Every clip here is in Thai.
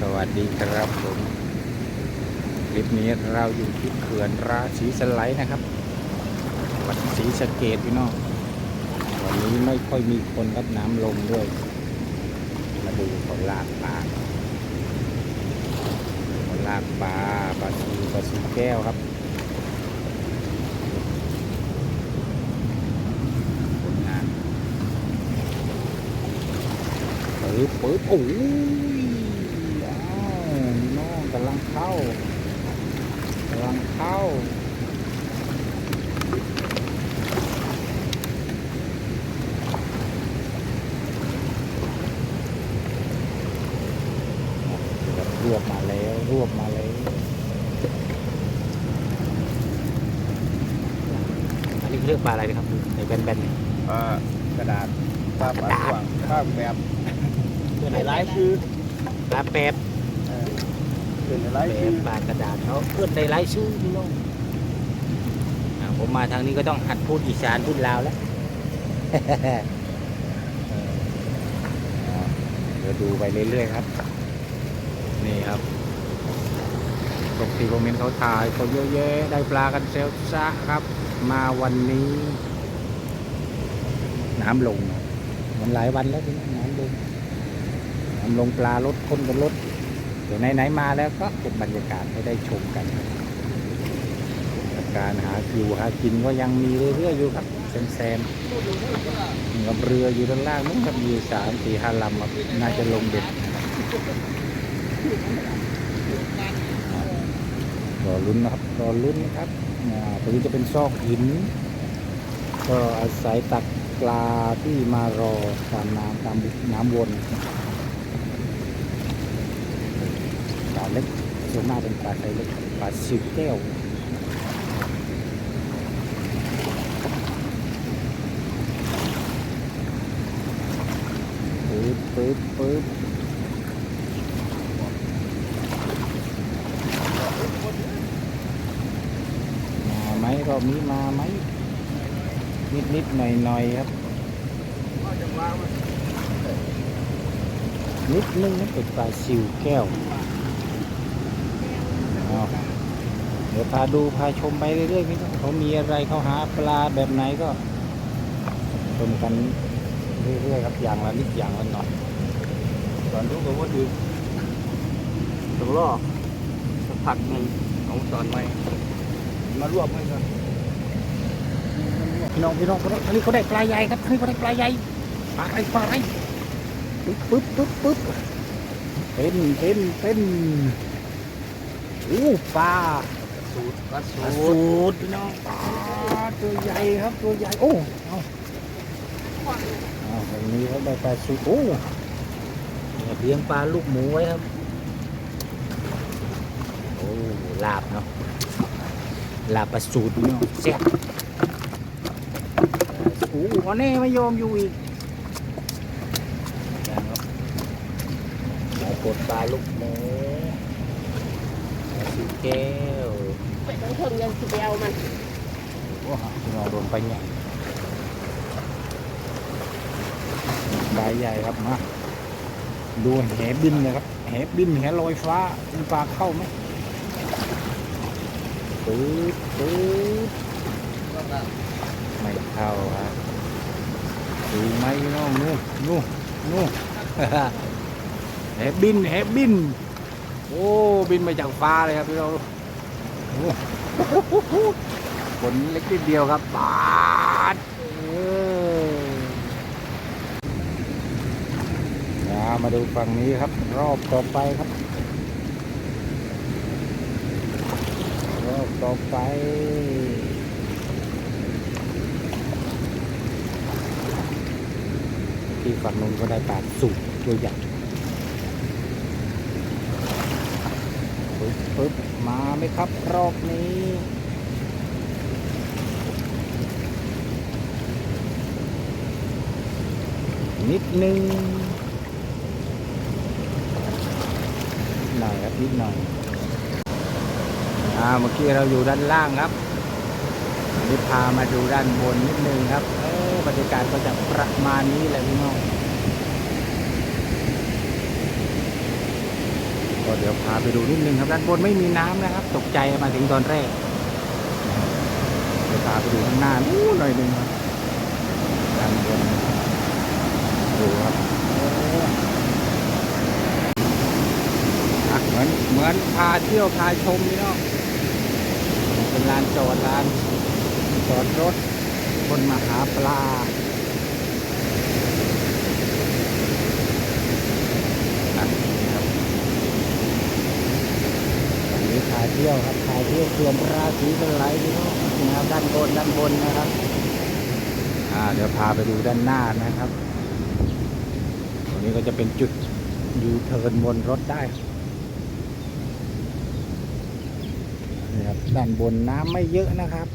สวัสดีครับผมคลิปนี้เราอยู่ที่เขื่อนราศีสไลด์นะครับวัดศรีสะเกดพี่น้องวันนี้ไม่ค่อยมีคนรับน้ำลงด้วย มาดูเขาลากปลาเขาลากปลาปลาซูปลาซูแก้วครับผลงานปึ๊บปึ๊บโอ้ย ลังเข้ากำลังเข้ารวบมาแล้วรวบมาแล้วอันนี้เรียกปลาอะไรนะครับในแบนๆเนี่ยอ่ากระดาษภาพกระดาษกว้างภาแบบ ตัวไหนในไลฟ์คือปลาแป๊บ เป็นในไลแป๊ฟ์คืบอปลากระดาษเขาเพื่อนในไลฟ์ชื่อพี่น้องอ่าผมมาทางนี้ก็ต้องหัดพูดอีสานพูดลาวแล้วเออเดี๋ยวดูไปเรื่อยๆครับ นี่ครับปกติคอมเมนต์เขาถ่ายเขาเยอะแยะได้ปลากันเซลซะครับ มาวันนี้ น้ำลง มันหลายวันแล้วพี่น้องน้ำลงน้ำลงปลาลดคนกันลดเดี๋ยวไหนๆมาแล้วก็เก็บบรรยากาศให้ได้ชมกันการหาคิวหากินก็ยังมีเรื่อยๆอยู่ครับแซมๆกับเรืออยู่ด้านล่างนู้นครับมีสามสี่ห้าลำน่าจะลงเด็ดรอลุ้นนะครับรอลุ้นะครับตรงนี้จะเป็นซอกหิน ก็อาศัยตักปลาที่มารอตามน้ำตามน้ำวนปลาเล็กส่วนมากเป็นปลาไซส์เล็กปลาสิวแก้วปึ๊บปึ๊บปึ๊บมาไหมรอบนี้มาไหมนิดนิดหน่อยหน่อยครับนิดนึงนะเป็นปลาซิวแก้วอ้าว เดี๋ยวพาดูพาชมไปเรื่อยๆพี่น้องเขามีอะไรเขาหาปลาแบบไหนก็ชมกันเรื่อยๆครับอย่างละนิดอย่างละหน่อยตอนรู้ก็ว่าดึกต้องรอสักพักหนึ่งเอาตอนใหม่มารวบให้กันพี่น้องพี่น้องพี่น้องอันนี้เขาได้ปลาใหญ่ครับอันนี้เขาได้ปลาใหญ่ปลาอะไรปลาอะไรปึ๊บปึ๊บปึ๊บปึ๊บเป็นเป็นเป็นโอ้ปลา สูตรวัดปลาสูสูตรตรพี่น้องปลาตัวใหญ่ครับตัวใหญ่โอ้เอาเอาตรงนี้เขาได้ปลาสูตรโอ้เนี่ยเลี้ยงปลาลูกหมูไว้ครับโอ้ลาบเนาะลาบปลาสูตรพี่น้องแซ่บโอ้อันนี้ไม่ยอมอยู่อีกนะครับปลากดปลาลูกหมูปลา สูตรแก้วไปต้องเพิ่มเงินทีเดียวมันโอ้โหลองโดนไปเนี่ยใบใหญ่ครับมาดูแหบินเลยครับแหบินแหลอยฟ้ามีปลาเข้าไหมปื๊ดปื๊ดไม่เข้าครับดูไหมน้องนู่นนู่นนู่นแหบินแหบิน โอ้บินมาจากฟ้าเลยครับพี่น้องโอ้ผลเล็กนิดเดียวครับปาดเออมามาดูฝั่งนี้ครับ รอบต่อไปครับ รอบต่อไปที่ฝั่งนู้นก็ได้ปลาสุกตัวใหญ่ ปึ๊บมาไหมครับ รอบนี้นิดนึงหน่อยครับนิดหน่อยอ่าเมื่อกี้เราอยู่ด้านล่างครับอันนี้พามาดูด้านบนนิดนึงครับเออบรรยากาศก็จะประมาณนี้แหละพี่น้อง ก็เดี๋ยวพาไปดูนิดนึงครับด้านบนไม่มีน้ำนะครับ ตกใจมาถึงตอนแรกเดี๋ยวพาไปดูข้างหน้านู้นหน่อยหนึ่งครับด้านบนดูครับเหมือนเหมือนพาเที่ยวพาชมนี่เนาะเป็นลานจอดลานจอดรถบนมาหาปลา นะนี่ครับ วันนี้พาเที่ยวครับพายเที่ยวเขื่อนราศีเป็นไรนี่เนาะครับด้านบนด้านบนนะครับอ่าเดี๋ยวพาไปดูด้านหน้านะครับตรงนี้ก็จะเป็นจุดยูเทิร์นบนรถได้นี่ครับด้านบนน้ำไม่เยอะนะครับ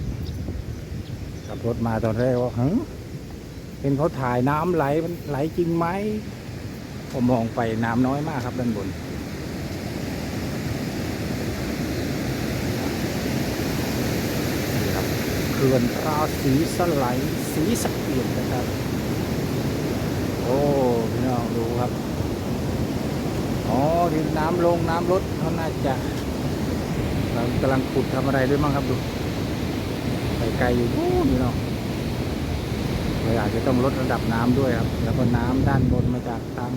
ขับรถมาตอนแรกว่าหึเป็นเขาถ่ายน้ำไหลมันไหลจริงไหมผมมองไปน้ำน้อยมากครับด้านบนครับเขื่อนราศีสไลด์สีสะเกียนนะครับ โอ้พี่น้องดูครับ อ๋อที่น้ำลงน้ำลดเขาน่าจะกำลังขุดทำอะไรด้วยมั้งครับดูไปไกลอยู่นู่นพี่น้องเลยอาจจะต้องลดระดับน้ำด้วยครับ แล้วก็น้ำด้านบนมาจากทาง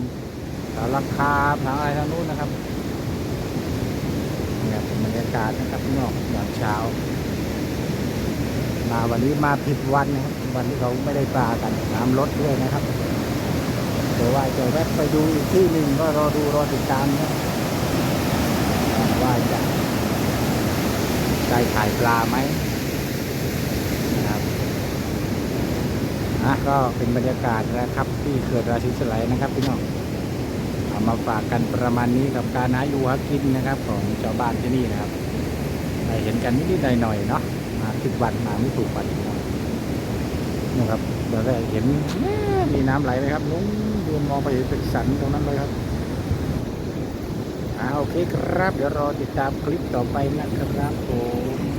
สารคาทางอะไรทางนู้นนะครับเนี่ยเป็นบรรยากาศนะครับพี่น้องยามเช้า มาวันนี้มาผิดวันนะครับวันที่เขาไม่ได้ปลากันน้ำลดด้วยนะครับเดี๋ยวว่าจะแวะไปดูอีกที่หนึ่งก็รอดูรอติดตามนะว่าจะได้ถ่ายปลาไหมนะครับอะก็เป็นบรรยากาศนะครับ ที่เขื่อนราศีสไลนะครับพี่น้องเอามาฝากกันประมาณนี้กับการหาอยู่หากินนะครับ ของชาวบ้านที่นี่นะครับได้เห็นกันนิดๆหน่อยๆเนาะ สิบวันมาไม่ถูกวันนะครับนะครับเราได้เห็นมีน้ำไหลไหมครับนู้นดูมองไปเห็นเป็นสันตรงนั้นเลยครับอ่าโอเคครับ เดี๋ยวรอติดตามคลิปต่อไปนะครับผม